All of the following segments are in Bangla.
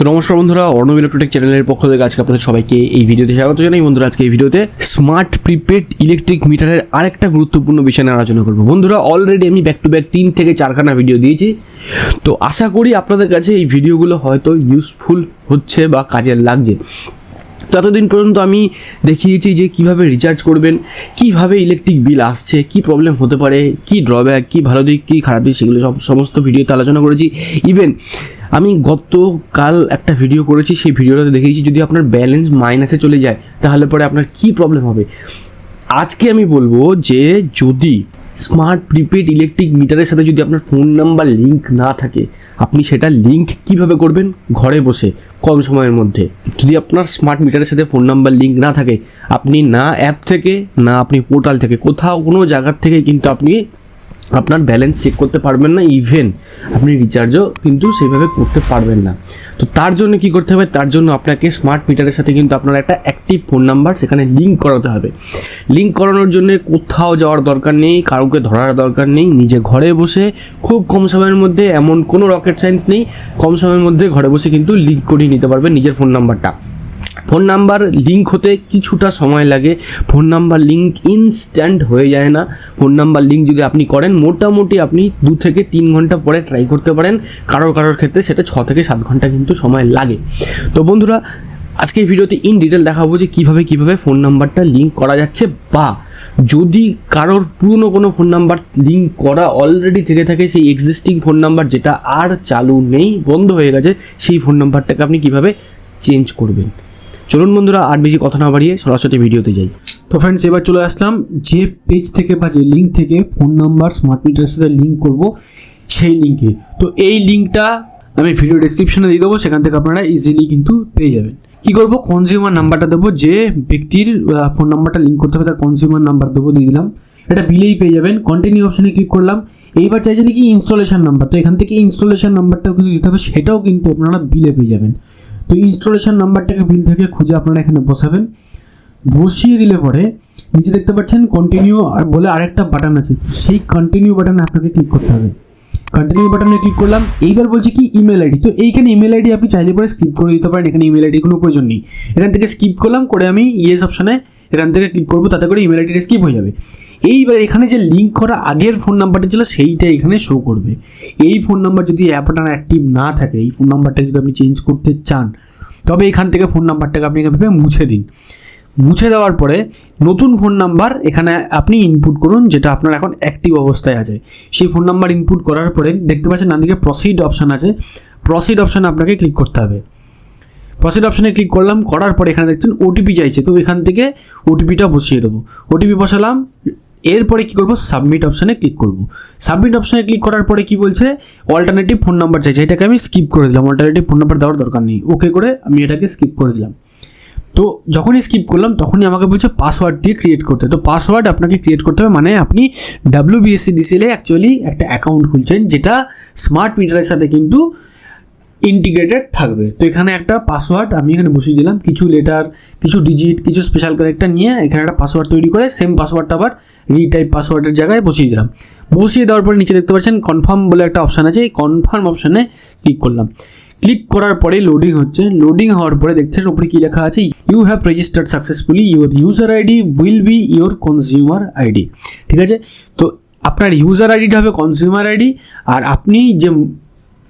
তো নমস্কার বন্ধুরা অর্ণব ইলেকট্রনিক চ্যানেলের পক্ষ থেকে আজকে আপনাদের সবাইকে এই ভিডিওতে স্বাগত জানাই। বন্ধুরা, আজকে এই ভিডিওতে স্মার্ট প্রিপেড ইলেকট্রিক মিটারের আরেকটা গুরুত্বপূর্ণ বিষয় নিয়ে আলোচনা করব। বন্ধুরা অলরেডি আমি ব্যাক টু ব্যাক তিন থেকে চারখানা ভিডিও দিয়েছি। তো আশা করি আপনাদের কাছে এই ভিডিওগুলো হয়তো ইউজফুল হচ্ছে বা কাজে লাগছে। তো এতদিন পর্যন্ত আমি দেখিয়েছি যে কীভাবে রিচার্জ করবেন, কীভাবে ইলেকট্রিক বিল আসছে, কি প্রবলেম হতে পারে, কি ড্রব্যাক কি ভালো দিক, কি খারাপ দিক, সেগুলো সব সমস্ত ভিডিওতে আলোচনা করেছি। ইভেন আমি গতকাল একটা ভিডিও করেছি, সেই ভিডিওটাতে দেখিয়েছি যদি আপনার ব্যালেন্স মাইনাসে চলে যায়, তাহলে পরে আপনার কি প্রবলেম হবে? আজকে আমি বলব যে, যদি স্মার্ট প্রিপেড ইলেকট্রিক মিটারের সাথে যদি আপনার ফোন নাম্বার লিংক না থাকে, আপনি সেটা লিংক কীভাবে করবেন? ঘরে বসে, কম সময়ের মধ্যে। যদি আপনার স্মার্ট মিটারের সাথে ফোন নাম্বার লিংক না থাকে, আপনি না অ্যাপ থেকে, না আপনি পোর্টাল থেকে, কোথাও কোনো জায়গার থেকে কিন্তু আপনি আপনার ব্যালেন্স চেক করতে পারবেন না ইভেন আপনি রিচার্জও কিন্তু সেভাবে করতে পারবেন না। তো তার জন্য কি করতে হবে? তার জন্য আপনাকে স্মার্ট মিটারের সাথে কিন্তু আপনার একটা অ্যাক্টিভ ফোন নাম্বার সেখানে লিঙ্ক করাতে হবে। লিঙ্ক করানোর জন্য কোথাও যাওয়ার দরকার নেই কাউকে ধরার দরকার নেই, নিজে ঘরে বসে খুব কম সময়ের মধ্যে এমন কোনো রকেট সায়েন্স নেই, কম সময়ের মধ্যে ঘরে বসে কিন্তু লিঙ্ক করিয়ে নিতে পারবেন নিজের ফোন নাম্বারটা ফোন নাম্বার লিঙ্ক হতে কিছুটা সময় লাগে। ফোন নাম্বার লিঙ্ক ইনস্ট্যান্ট হয়ে যায় না। ফোন নাম্বার লিঙ্ক যদি আপনি করেন, মোটামুটি আপনি দু থেকে তিন ঘণ্টা পরে ট্রাই করতে পারেন। কারোর কারোর ক্ষেত্রে সেটা ছ থেকে সাত ঘণ্টা কিন্তু সময় লাগে। তো বন্ধুরা, আজকে ভিডিওতে ইন ডিটেল দেখাবো যে কীভাবে কীভাবে ফোন নাম্বারটা লিঙ্ক করা যাচ্ছে বা যদি কারোর পুরনো কোনো ফোন নাম্বার লিঙ্ক করা অলরেডি থেকে থাকে, সেই এক্সিস্টিং ফোন নাম্বার যেটা আর চালু নেই, বন্ধ হয়ে গেছে, সেই ফোন নাম্বারটাকে আপনি কীভাবে চেঞ্জ করবেন? চলুন বন্ধুরা, আর বেশি কথা না বাড়িয়ে সরাসরি ভিডিওতে যাই। তো ফ্রেন্ডস এবার চলে আসলাম যে পেজ থেকে বা যে লিঙ্ক থেকে ফোন নাম্বার স্মার্ট মিটারের সাথে লিঙ্ক করব সেই লিঙ্কে তো এই লিঙ্কটা আমি ভিডিও ডিসক্রিপশনে দিয়ে দেবো, সেখান থেকে আপনারা ইজিলি কিন্তু পেয়ে যাবেন। কী করব? কনজিউমার নাম্বারটা দেবো, যে ব্যক্তির ফোন নাম্বারটা লিঙ্ক করতে হবে, তার কনজিউমার নাম্বার দেবো, দিয়ে দিলাম। এটা বিলেই পেয়ে যাবেন। কন্টিনিউ অপশনে ক্লিক করলাম। এইবার চাইছেন কি ইনস্টলেশন নাম্বার তো এখান থেকে ইনস্টলেশন নাম্বারটাও কিন্তু দিতে হবে, সেটাও কিন্তু আপনারা বিলে পেয়ে যাবেন। তো ইনস্টলেশন নাম্বারটাকে বিল থেকে খুঁজে আপনারা এখানে বসাবেন। বসিয়ে দিলে পরে নিচে দেখতে পাচ্ছেন কন্টিনিউ আর বলে আরেকটা বাটন আছে। সেই কন্টিনিউ বাটনে আপনাকে ক্লিক করতে হবে। কন্টিনিউ বাটনে ক্লিক করলাম। এইবার বলছে কি ইমেল আইডি তো এইখানে ইমেল আইডি আপনি চাইলে পরে স্কিপ করে দিতে পারেন। এখানে ইমেল আইডি কোনো প্রয়োজন নেই। এখান থেকে স্কিপ করলাম। করে আমি ইয়েস অপশানে এখান থেকে ক্লিক করব, তাতে করে ইমেল আইডিটা স্কিপ হয়ে যাবে। এইবার এখানে যে লিঙ্ক করা আগের ফোন নাম্বারটা ছিল, সেইটা এখানে শো করবে। এই ফোন নাম্বার যদি অ্যাপটা অ্যাক্টিভ না থাকে, এই ফোন নাম্বারটা যদি আপনি চেঞ্জ করতে চান, তবে এখান থেকে ফোন নাম্বারটাকে আপনি এখানে মুছে দিন। মুছে দেওয়ার পরে নতুন ফোন নাম্বার এখানে আপনি ইনপুট করুন, যেটা আপনার এখন অ্যাক্টিভ অবস্থায় আছে। সেই ফোন নাম্বার ইনপুট করার পরে দেখতে পাচ্ছেন, ডান দিকে প্রসিড অপশান আছে। প্রসিড অপশানে আপনাকে ক্লিক করতে হবে। প্রসিড অপশানে ক্লিক করলাম, করার পরে এখানে দেখছেন ওটিপি চাইছে। তো এখান থেকে ওটিপিটা বসিয়ে দেবো। ওটিপি বসালাম, এরপরে কি করব? সাবমিট অপশানে ক্লিক করব। সাবমিট অপশানে ক্লিক করার পরে কি বলছে? অল্টারনেটিভ ফোন নাম্বার চাইছে। এটাকে আমি স্কিপ করে দিলাম। অল্টারনেটিভ ফোন নাম্বার দেওয়ার দরকার নেই। ওকে করে আমি এটাকে স্কিপ করে দিলাম। তো যখনই স্কিপ করলাম, তখনই আমাকে বলছে পাসওয়ার্ড দিয়ে ক্রিয়েট করতে। তো পাসওয়ার্ড আপনাকে ক্রিয়েট করতে হবে মানে আপনি ডাব্লিউ বিএসসি ডিসিএলে অ্যাকচুয়ালি একটা অ্যাকাউন্ট খুলছেন, যেটা স্মার্ট মিটারের সাথে কিন্তু ইন্টিগ্রেটেড থাকবে। তো এখানে একটা পাসওয়ার্ড আমি এখানে বসিয়ে দিলাম। কিছু লেটার কিছু ডিজিট কিছু স্পেশাল ক্যারেক্টার নিয়ে এখানে একটা পাসওয়ার্ড তৈরি করে সেম পাসওয়ার্ডটা আবার রিটাইপ পাসওয়ার্ডের জায়গায় বসিয়ে দিলাম। বসিয়ে দেওয়ার পরে নিচে দেখতে পাচ্ছেন কনফার্ম বলে একটা অপশান আছে। এই কনফার্ম অপশানে ক্লিক করলাম। ক্লিক করার পরে লোডিং হচ্ছে। লোডিং হওয়ার পরে দেখছেন উপরে কি লেখা আছে? You have registered successfully your user ID will be your consumer ID ঠিক আছে? তো আপনার ইউজার আইডিটা হবে কনজিউমার আইডি আর আপনি যে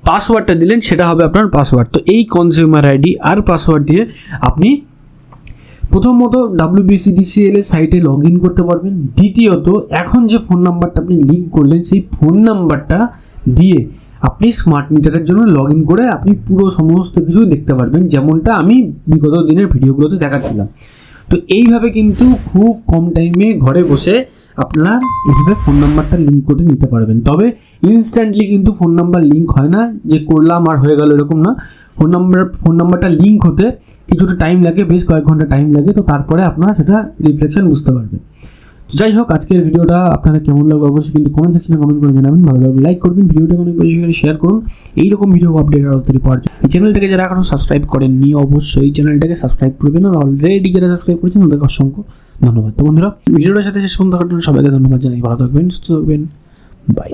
পাসওয়ার্ডটা দিলেন, সেটা হবে আপনার পাসওয়ার্ড তো এই কনজিউমার আইডি আর পাসওয়ার্ড দিয়ে আপনি প্রথমত ডাব্লিউবিসিডিসিএল এর সাইটে লগ ইন করতে পারবেন। দ্বিতীয়ত, এখন যে ফোন নাম্বারটা আপনি লিঙ্ক করলেন, সেই ফোন নাম্বারটা দিয়ে আপনি স্মার্ট মিটারের জন্য লগ ইন করে আপনি পুরো সমস্ত কিছু দেখতে পারবেন। যেমনটা আমি বিগত দিনের ভিডিওগুলোতে দেখাচ্ছিলাম। তো এইভাবে কিন্তু খুব কম টাইমে ঘরে বসে আপনারা এইভাবে ফোন নাম্বারটা লিঙ্ক করে নিতে পারবেন। তবে ইনস্ট্যান্টলি কিন্তু ফোন নাম্বার লিঙ্ক হয় না, যে করলাম আর হয়ে গেল এরকম না। ফোন নাম্বার ফোন নাম্বারটা লিঙ্ক হতে কিছুটা টাইম লাগে, বেশ কয়েক ঘণ্টা টাইম লাগে, তো তারপরে আপনারা সেটা রিফ্লেকশন বুঝতে পারবেন। যাই হোক আজকের ভিডিওটা আপনারা কেমন লাগবে অবশ্যই কিন্তু কমেন্ট সেকশনে কমেন্ট করে জানাবেন। ভালো লাগবে লাইক করবেন, ভিডিওটা কোনো বেশি করে শেয়ার করুন। এইরকম ভিডিও আপডেট আরও তাড়াতাড়ি পাওয়ার জন্য। চ্যানেলটাকে যারা এখনও সাবস্ক্রাইব করেননি, অবশ্যই চ্যানেলটাকে সাবস্ক্রাইব করবেন। আর অলরেডি যারা সাবস্ক্রাইব করেছেন, তাদেরকে অসংখ্য ধন্যবাদ। তো বন্ধুরা, ভিডিওটার সাথে শেষ পর্যন্ত থাকার জন্য সবাইকে ধন্যবাদ জানাই। ভালো থাকবেন, সুস্থ থাকবেন। বাই